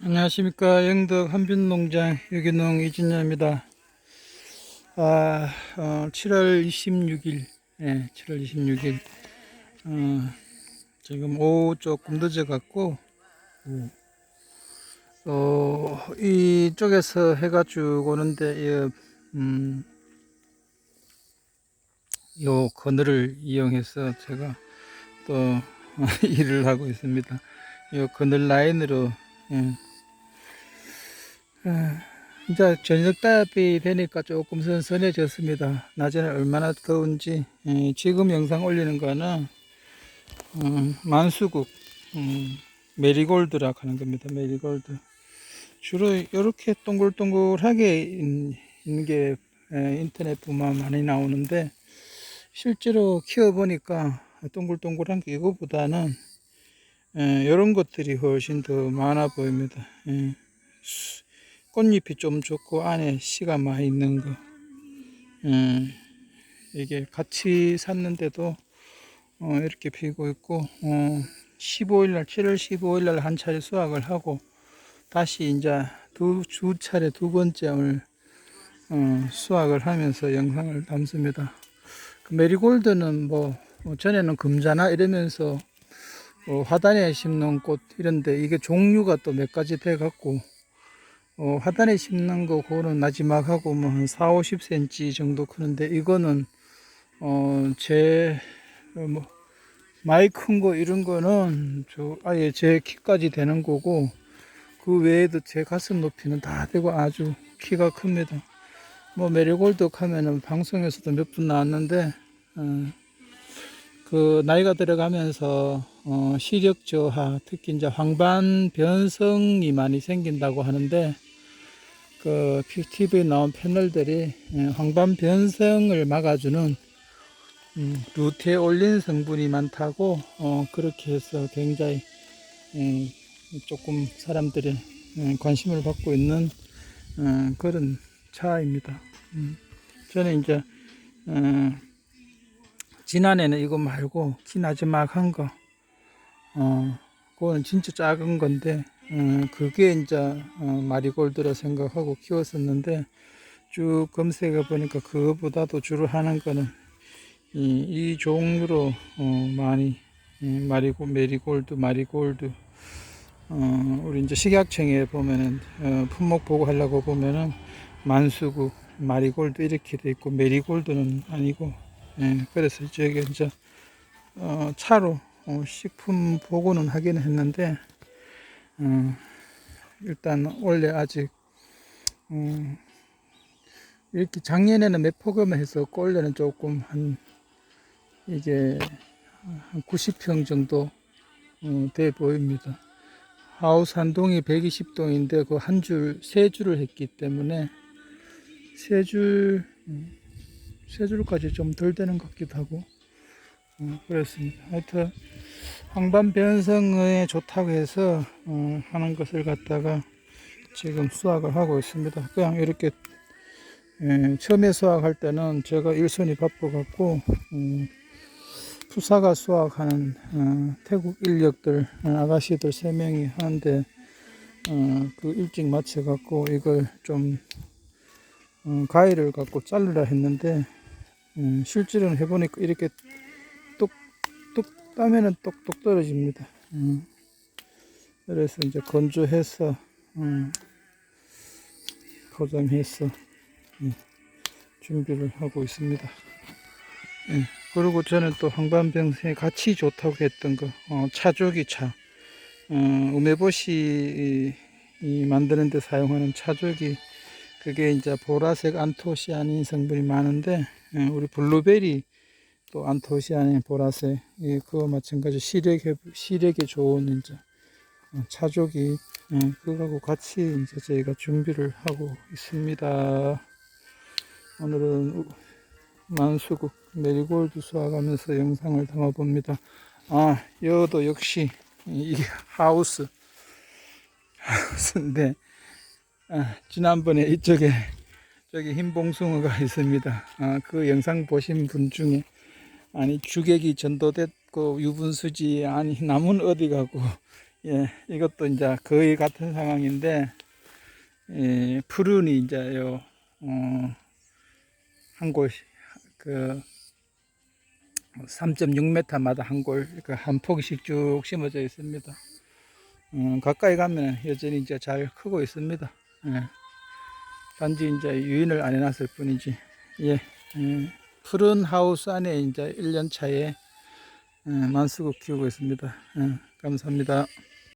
안녕하십니까 영덕 한빛농장 유기농 이진야입니다. 아, 어, 7월 26일, 예, 7월 26일, 어, 지금 오후 조금 늦어갖고, 음, 어, 이쪽에서 해가 쭉 오는데, 이, 음, 요 그늘을 이용해서 제가 또 일을 하고 있습니다. 요 그늘 라인으로, 예. 아, 이제 저녁 답이 되니까 조금 선선해졌습니다. 낮에는 얼마나 더운지 예, 지금 영상 올리는 거는 음, 만수국 음, 메리골드라 하는 겁니다. 메리골드 주로 이렇게 동글동글하게 있- 있는 게 예, 인터넷 보면 많이 나오는데 실제로 키워보니까 동글동글한 게 이거보다는 이런 것들이 훨씬 더 많아 보입니다. 예. 꽃잎이 좀 좋고 안에 씨가 많이 있는 거. 음, 이게 같이 샀는데도 어, 이렇게 피고 있고 어, 15일날 7월 15일날 한 차례 수확을 하고 다시 이제 두, 두 차례 두 번째를 어, 수확을 하면서 영상을 담습니다. 그 메리골드는 뭐, 뭐 전에는 금자나 이러면서 어, 화단에 심는 꽃 이런데 이게 종류가 또 몇 가지 돼 갖고 어, 화단에 심는 거 그거는 마지막하고 뭐 한 4, 50cm 정도 크는데 이거는 어, 제, 어, 뭐, 많이 큰 거 이런 거는 저 아예 제 키까지 되는 거고 그 외에도 제 가슴 높이는 다 되고 아주 키가 큽니다. 뭐 메리골드 하면은 방송에서도 몇 분 나왔는데 어, 그 나이가 들어가면서 어, 시력 저하 특히 이제 황반 변성이 많이 생긴다고 하는데 그 TV에 나온 패널들이 예, 황반 변성을 막아주는 음, 루테올린 성분이 많다고 어, 그렇게 해서 굉장히 예, 조금 사람들이 예, 관심을 받고 있는 어, 그런 차입니다. 음, 저는 이제 어, 지난해는 이거 말고 키 나지막한 거, 어, 그거는 진짜 작은 건데 어, 그게 이제 어, 마리골드라 생각하고 키웠었는데 쭉 검색해 보니까 그거보다도 주로 하는 거는 이, 이 종류로 어, 많이 예, 마리고 메리골드 마리골드 어, 우리 이제 식약청에 보면은 어, 품목 보고 하려고 보면은 만수국 마리골드 이렇게 돼 있고 메리골드는 아니고 예, 그래서 저게 이제 어, 차로 어, 식품 보고는 하기는 했는데 어, 일단 원래 아직 음, 이렇게 작년에는 몇 포금을 해서 올해는 조금 한 이게 한 90평 정도 어, 돼 보입니다. 하우스 한 동이 120동인데 그 한 줄, 세 줄을 했기 때문에 세 줄, 음, 세 줄까지 좀 덜 되는 것 같기도 하고 어, 그렇습니다. 하여튼 황반 변성에 좋다고 해서 어, 하는 것을 갖다가 지금 수확을 하고 있습니다. 그냥 이렇게 예, 처음에 수확할 때는 제가 일손이 바빠갖고 음, 푸사가 수확하는 어, 태국 인력들 어, 아가씨들 세 명이 하는데 어, 그 일찍 마쳐갖고 이걸 좀 어, 가위를 갖고 자르라 했는데 음, 실제로는 해보니까 이렇게 따면은 똑똑 떨어집니다. 음, 그래서 이제 건조해서 음, 포장해서 예, 준비를 하고 있습니다. 예, 그리고 저는 또 황반병생에 같이 좋다고 했던 거 어, 차조기 차 어, 우메보시 만드는 데 사용하는 차조기 그게 이제 보라색 안토시아닌 성분이 많은데 예, 우리 블루베리 또 안토시아닌 보라색 예, 그거 마찬가지 시력에 시력에 좋은 이제 어, 차조기 예, 그거하고 같이 이제 저희가 준비를 하고 있습니다. 오늘은 우- 만수국 메리골드 수확하면서 영상을 담아봅니다. 아, 여도 역시 이게 하우스 하우스인데 아, 지난번에 이쪽에 저기 흰 봉숭어가 있습니다. 아, 그 영상 보신 분 중에 아니 주객이 전도됐고 유분수지 아니 남은 어디 가고 예, 이것도 이제 거의 같은 상황인데, 예, 푸른이 이제 요, 어, 한 골, 그, 3.6m마다 한 골, 그한 폭씩 쭉 심어져 있습니다. 음, 가까이 가면 여전히 이제 잘 크고 있습니다. 예. 단지 이제 유인을 안 해놨을 뿐이지. 예, 예. 푸른 하우스 안에 이제 1년 차에 예, 만수국 키우고 있습니다. 예, 감사합니다.